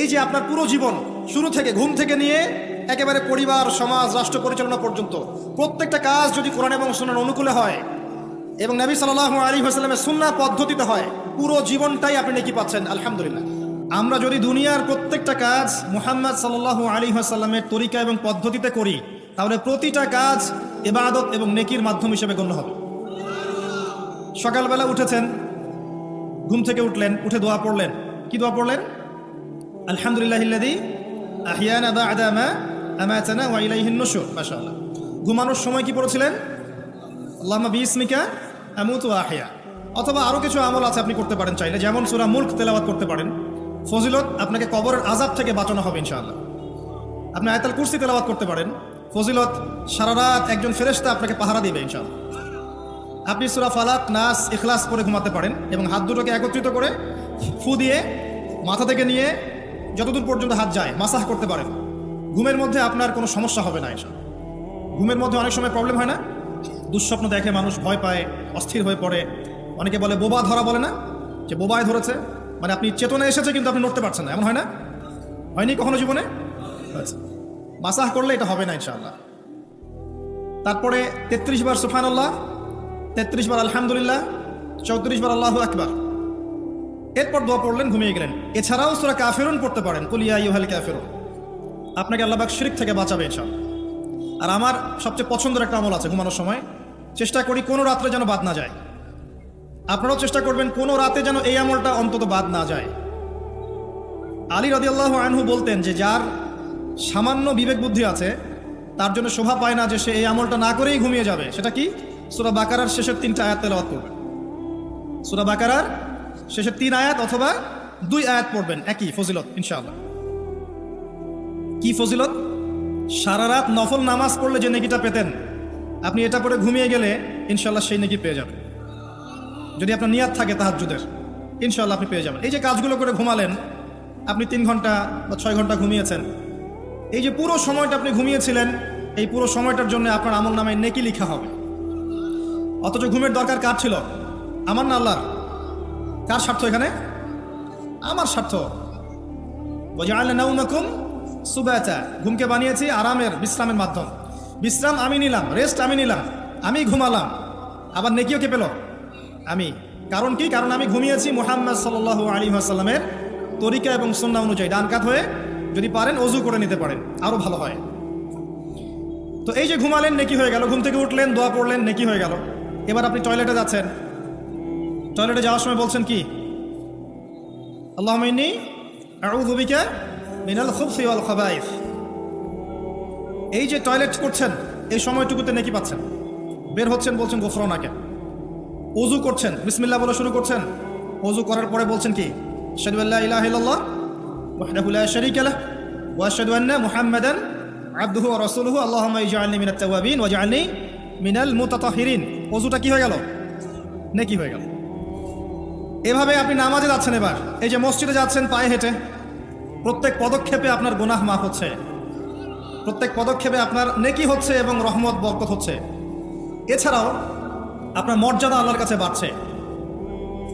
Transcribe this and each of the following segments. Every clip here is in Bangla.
এই যে আপনার পুরো জীবন, শুরু থেকে ঘুম থেকে নিয়ে একেবারে পরিবার, সমাজ, রাষ্ট্র পরিচালনা পর্যন্ত, প্রত্যেকটা কাজ যদি কোরআন এবং সুনার অনুকূলে হয় এবং নবী সাল্লাহ আলী হাসলামের সুন্না পদ্ধতিতে হয়, পুরো জীবনটাই আপনি নাকি পাচ্ছেন, আলহামদুলিল্লাহ। আমরা যদি দুনিয়ার প্রত্যেকটা কাজ মুহাম্মদ সাল্লাহ আলী হাসাল্লামের তরিকা এবং পদ্ধতিতে করি, তাহলে প্রতিটা কাজ এবাদত এবং নেকির মাধ্যম হিসেবে গণ্য হবে। সকালবেলা উঠেছেন, ঘুম থেকে উঠলেন, উঠে দোয়া পড়লেন। কি দোয়া পড়লেন? আলহামদুলিল্লাহ আহিয়ানা বা'দা মা আমাতানা ওয়া ইলাইহিন নুশুর, মাশাআল্লাহ। ঘুমানোর সময় কি পড়েছিলেন? আল্লাহুম্মা বিইসমিকা আমুতু ওয়া আহইয়া অথবা আরও কিছু আমল আছে আপনি করতে পারেন চাইলে, যেমন সূরা মুলক তেলাওয়াত করতে পারেন। ফজিলত, আপনাকে কবরের আযাব থেকে বাঁচানো হবে ইনশাআল্লাহ। আপনি আয়াতুল কুরসি তেলাওয়াত করতে পারেন। ফজিলত, সারা রাত একজন ফেরেশতা আপনাকে পাহারা দিবে ইনশাআল্লাহ। আপনি সুরা ফালাক, নাস, ইখলাস করে ঘুমাতে পারেন এবং হাত দুটোকে একত্রিত করে ফু দিয়ে, মাথা থেকে নিয়ে যতদূর পর্যন্ত হাত যায়, মাসাহ করতে পারেন ঘুমের মধ্যে আপনার কোনো সমস্যা হবে না এসব। ঘুমের মধ্যে অনেক সময় প্রবলেম হয় না? দুঃস্বপ্ন দেখে মানুষ ভয় পায়, অস্থির হয়ে পড়ে। অনেকে বলে, বোবা ধরা বলে না? যে বোবায় ধরেছে। মানে আপনি চেতনা এসেছে কিন্তু আপনি নড়তে পারছেন না। এমন হয় না? হয়নি কখনো জীবনে? মাসাহ করলে এটা হবে না ইনশাআল্লাহ। তারপরে তেত্রিশ বার সুফান আল্লাহ তেত্রিশ বার আলহামদুলিল্লাহ, চৌত্রিশ বার আল্লাহ আকবার। এরপর দোয়া পড়লেন, ঘুমিয়ে গেলেন। এছাড়াও সুরা কাফেরুন পড়তে পারেন। কুলিয়া ইউহাল কাফেরুন। আপনাকে আল্লাহবাক শিরিক থেকে বাঁচাবে এসব আর আমার সবচেয়ে পছন্দের একটা আমল আছে ঘুমানোর সময়। চেষ্টা করি কোনো রাত্রে যেন বাদ না যায়। আপনারাও চেষ্টা করবেন কোনো রাতে যেন এই আমলটা অন্তত বাদ না যায়। আলী রদিয়াল্লাহ আনহু বলতেন যে, যার সামান্য বিবেক বুদ্ধি আছে, তার জন্য শোভা পায় না যে সে এই আমলটা না করেই ঘুমিয়ে যাবে। সেটা কি? সুরা বাকারার শেষের তিনটা আয়াত তেলাওয়াত করবেন। সুরা বাকারার শেষের তিন আয়াত অথবা দুই আয়াত পড়বেন। একই ফজিলত, ইনশাআল্লাহ। কি ফজিলত? সারা রাত নফল নামাজ পড়লে যে নেকিটা পেতেন, আপনি এটা পরে ঘুমিয়ে গেলে ইনশাল্লাহ সেই নেকি পেয়ে যাবেন। যদি আপনার নিয়াত থাকে তাহাজুদের ইনশাল্লাহ আপনি পেয়ে যাবেন। এই যে কাজগুলো করে ঘুমালেন, আপনি তিন ঘণ্টা বা ছয় ঘণ্টা ঘুমিয়েছেন, এই যে পুরো সময়টা আপনি ঘুমিয়েছিলেন, এই পুরো সময়টার জন্য আপনার আমল নামায় নেকি লিখা হবে। অথচ ঘুমের দরকার কার ছিল? আমার না আল্লাহর? কার স্বার্থ এখানে? আমার স্বার্থ। সুবাতা। ঘুমকে বানিয়েছি আরামের, বিশ্রামের মাধ্যম। বিশ্রাম আমি নিলাম রেস্ট আমি নিলাম, আমি ঘুমালাম। আবার নেকিও কে পেল? আমি। কারণ কি? কারণ আমি ঘুমিয়েছি মুহাম্মদ সাল্লাহ আলী আসাল্লামের তরিকা এবং সন্না অনুযায়ী। ডান কাত হয়ে যদি পারেন, অজু করে নিতে পারেন। আরও ভালো হয়। তো এই যে ঘুমালেন, নেকি হয়ে গেল। ঘুম থেকে উঠলেন, দোয়া পড়লেন, নেকি হয়ে গেল। এবার আপনি টয়লেটে যাচ্ছেন। টয়লেটে যাওয়ার সময় বলছেন কি? আল্লাহ মিনী আউযু বিকা মিনাল খুবসি ওয়াল খাবাইফ এই যে টয়লেট করছেন, এই সময়টুকুতে নাকি পাচ্ছেন? বের হচ্ছেন বলছেন গোফরনাকে অজু করছেন, বিসমিল্লাহ বলে শুরু করছেন। অজু করার পরে বলছেন কি? আশহাদু আল্লা ইলাহা ইল্লাল্লাহ, ওয়াহদাহু লা শারীকা লাহ, ওয়া আশহাদু আন্না মুহাম্মাদান আবদুহু ওয়া রাসূলুহু। আল্লাহুম্মা ইজআলনি মিনাত তাওয়াবিন ওয়াজআলনি মিনাল মুতাতাহহিরিন অজুটা কি হয়ে গেল? নেকি হয়ে গেল। এভাবে আপনি নামাজে যাচ্ছেন এবার। এই যে মসজিদে যাচ্ছেন, পায়ে হেঁটে। প্রত্যেক পদক্ষেপে আপনার গুনাহ মাফ হচ্ছে। প্রত্যেক পদক্ষেপে আপনার নেকি হচ্ছে এবং রহমত, বরকত হচ্ছে। এছাড়াও আপনার মর্যাদা আল্লাহর কাছে বাড়ছে।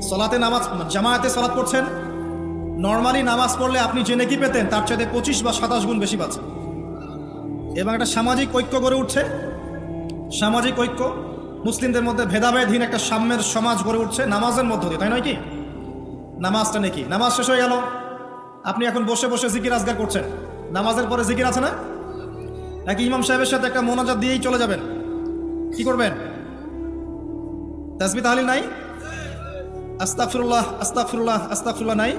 সলাতে নামাজ, জামায়াতে সলাৎ পড়ছেন। নর্মালি নামাজ পড়লে আপনি যে নেকি পেতেন, তার চাইতে পঁচিশ বা সাতাশ গুণ বেশি পাচ্ছেন এবং একটা সামাজিক ঐক্য গড়ে উঠছে। সামাজিক ঐক্য মুসলিমদের মধ্যে ভেদাভেদহীন একটা সাম্যের সমাজ গড়ে উঠছে নামাজের মধ্য দিয়ে, তাই নয় কি? নামাজটা নাকি? নামাজ শেষ হয়ে গেল। আপনি এখন বসে বসে জিকির আজগার করছেন। নামাজের পরে জিকির আছে না? নাকি ইমাম সাহেবের সাথে একটা মোনাজাত দিয়েই চলে যাবেন? কি করবেন? তাসবি তাহলিল নাই? আস্তাফিরুল্লাহ আস্তাফিরুল্লাহ আস্তাফিরুল্লাহ নাই?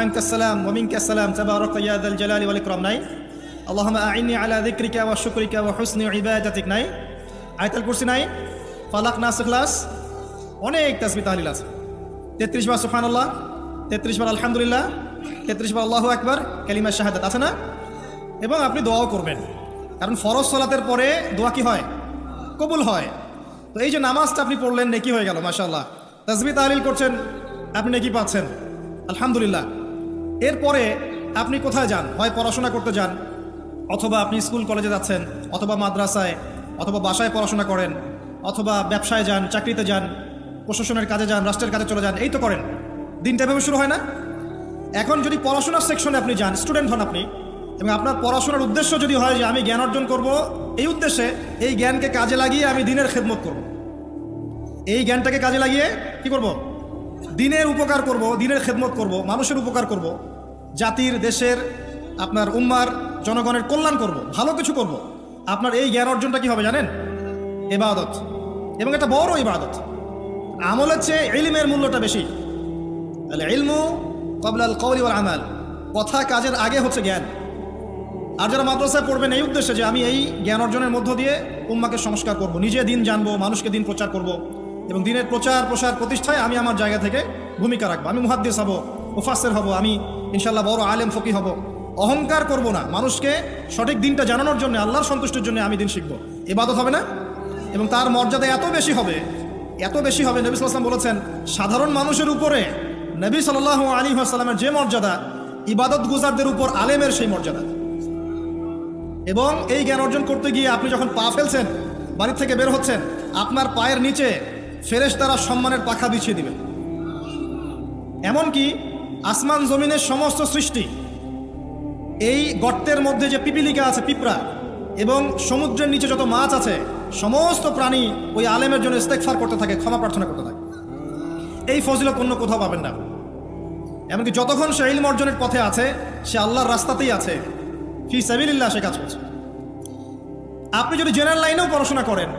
আনকা সালাম ওয়া মিনকা সালাম, তাবারাকা যাল জালালি ওয়াল ইকরাম নাই? আল্লাহুম্মা আইনি আলা যিকরিকা ওয়া শুকরিকা ওয়া হুসনি ইবাদাতিক নাই? আয়াতুল কুরসি নাই? ফালাক নাস ইখলাস অনেক তাসবি তাহলিল আছে। তেত্রিশ বার সুবহানাল্লাহ, তেত্রিশ বার আলহামদুলিল্লাহ, তেত্রিশ বার আল্লাহ একবার কালিমা শাহাদাত, আছে না? এবং আপনি দোয়াও করবেন। কারণ ফরজ সলাতের পরে দোয়া কি হয়? কবুল হয়। তো এই যে নামাজটা আপনি পড়লেন, নেকি হয়ে গেল, মাশাআল্লাহ। তাজবি তাহলিল করছেন, আপনি নেকি পাচ্ছেন। আলহামদুলিল্লাহ। এরপরে আপনি কোথায় যান? হয় পড়াশোনা করতে যান, অথবা আপনি স্কুল কলেজে যাচ্ছেন, অথবা মাদ্রাসায় অথবা বাসায় পড়াশোনা করেন, অথবা ব্যবসায় যান, চাকরিতে যান, প্রশাসনের কাজে যান, রাষ্ট্রের কাজে চলে যান, এই তো করেন। দিনটা এভাবে শুরু হয় না? এখন যদি পড়াশোনার সেকশনে আপনি যান স্টুডেন্ট হন আপনি, এবং আপনার পড়াশোনার উদ্দেশ্য যদি হয় যে আমি জ্ঞান অর্জন করব, এই উদ্দেশ্যে এই জ্ঞানকে কাজে লাগিয়ে আমি দিনের খেদমত করব। এই জ্ঞানটাকে কাজে লাগিয়ে কি করব? দিনের উপকার করব, দিনের খেদমত করব, মানুষের উপকার করব, জাতির, দেশের, আপনার উম্মার, জনগণের কল্যাণ করব, ভালো কিছু করব। আপনার এই জ্ঞান অর্জনটা কি হবে জানেন? এবাদত এবং এটা বড় ইবাদত। আমলের চেয়ে ইলমের মূল্যটা বেশি। তাহলে ইলমু কবলাল কৌলি ওয়াল আমাল। কথা কাজের আগে হচ্ছে জ্ঞান। আর যারা মাদ্রাসায় পড়বেন এই উদ্দেশ্যে যে আমি এই জ্ঞান অর্জনের মধ্য দিয়ে উম্মাকে সংস্কার করব, নিজে দিন জানব, মানুষকে দিন প্রচার করব। এবং দিনের প্রচার, প্রসার, প্রতিষ্ঠায় আমি আমার জায়গা থেকে ভূমিকা রাখব। আমি মুহাদ্দিস হব মুফাসের হব, আমি ইনশাল্লাহ বড় আলেম ফকি হব। অহংকার করব না। মানুষকে সঠিক দিনটা জানানোর জন্য, আল্লাহর সন্তুষ্টির জন্য আমি দিন শিখব। এবাদত হবে না? এবং তার মর্যাদা এত বেশি হবে, এত বেশি হবে, নবী সাল্লাম বলেছেন, সাধারণ মানুষের উপরে নবী সাল্লাহ আলী আসসালামের যে মর্যাদা, ইবাদত গুজারদের উপর আলেমের সেই মর্যাদা। এবং এই জ্ঞান অর্জন করতে গিয়ে আপনি যখন পা ফেলছেন, বাড়ির থেকে বের হচ্ছেন, আপনার পায়ের নিচে ফেরেশ তারা সম্মানের পাখা বিছিয়ে দিবেন এমনকি আসমান জমিনের সমস্ত সৃষ্টি এই গর্তের মধ্যে যে পিপিলিকা আছে, পিঁপড়া, এবং সমুদ্রের নিচে যত মাছ আছে, সমস্ত প্রাণী ওই আলেমের জন্য ইস্তেকফার করতে থাকে, ক্ষমা প্রার্থনা করতে থাকে। এই ফজিলত অন্য কোথাও পাবেন না। এমনকি যতক্ষণ সে ইলম অর্জনের পথে আছে, সে আল্লাহর রাস্তাতেই আছে। ফি সাবিল্লাহ সে কাজ করছে। আপনি যদি জেনারেল লাইনেও পড়াশোনা করেন,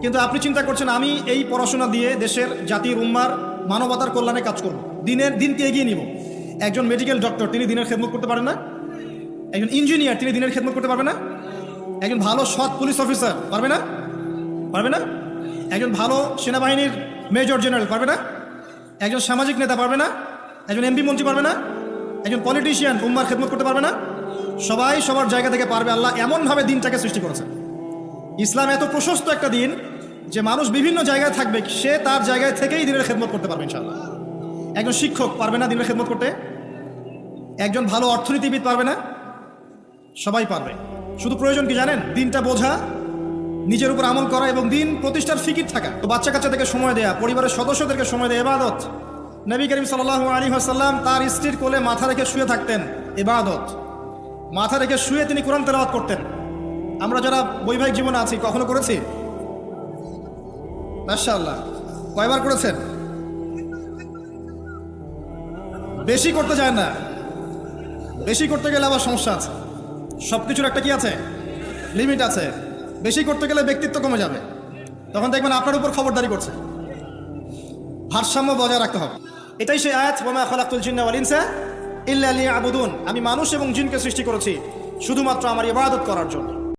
কিন্তু আপনি চিন্তা করছেন, আমি এই পড়াশোনা দিয়ে দেশের, জাতির, উম্মার মানবতার কল্যাণে কাজ করব, দিনের, দিনকে এগিয়ে নিব। একজন মেডিকেল ডক্টর তিনি দিনের খেদমত করতে পারেন না? একজন ইঞ্জিনিয়ার, তিনি দিনের খেদমত করতে পারবে না? একজন ভালো সৎ পুলিশ অফিসার, পারবে না? পারবে না? একজন ভালো সেনাবাহিনীর মেজর জেনারেল, পারবে না? একজন সামাজিক নেতা পারবে না? একজন এমপি মন্ত্রী পারবে না? একজন পলিটিশিয়ান, উম্মার খেদমত করতে পারবে না? সবাই সবার জায়গা থেকে পারবে। আল্লাহ এমনভাবে দিনটাকে সৃষ্টি করেছে ইসলাম এত প্রশস্ত একটা দিন যে মানুষ বিভিন্ন জায়গায় থাকবে, সে তার জায়গায় থেকেই দিনের খেদমত করতে পারবে ইনশাল্লাহ একজন শিক্ষক পারবে না দিনের খেদমত করতে? একজন ভালো অর্থনীতিবিদ পারবে না? সবাই পারবে। শুধু প্রয়োজন কি জানেন? দিনটা বোঝা, নিজের উপর আমল করা এবং দিন প্রতিষ্ঠার ফিকির থাকা। তো বাচ্চা কাচ্চাদেরকে সময় দেয়া, পরিবারের সদস্যদেরকে সময় দেয়া এবাদত নবী করিম সাল্লাহ আলী আসাল্লাম তার স্ত্রীর কোলে মাথা রেখে শুয়ে থাকতেন এবাদত মাথা রেখে শুয়ে তিনি কোরআন তেলাওয়াত করতেন। আমরা যারা বৈবাহিক জীবনে আছি, কখনো করেছি? মাশাআল্লাহ। কয়বার করেছেন? বেশি করতে যায় না। বেশি করতে গেলে আবার সমস্যা আছে। সব কিছুর একটা কি আছে? লিমিট আছে। বেশি করতে গেলে ব্যক্তিত্ব কমে যাবে। তখন দেখবেন আপনার উপর খবরদারি করছে। ভারসাম্য বজায় রাখতে হবে। এটাই সেই আয়াত বোমা খলাকুল জিন্না ওয়াল ইনসা ইল্লা আবুদুন আমি মানুষ এবং জিনকে সৃষ্টি করেছি শুধুমাত্র আমার ইবাদত করার জন্য।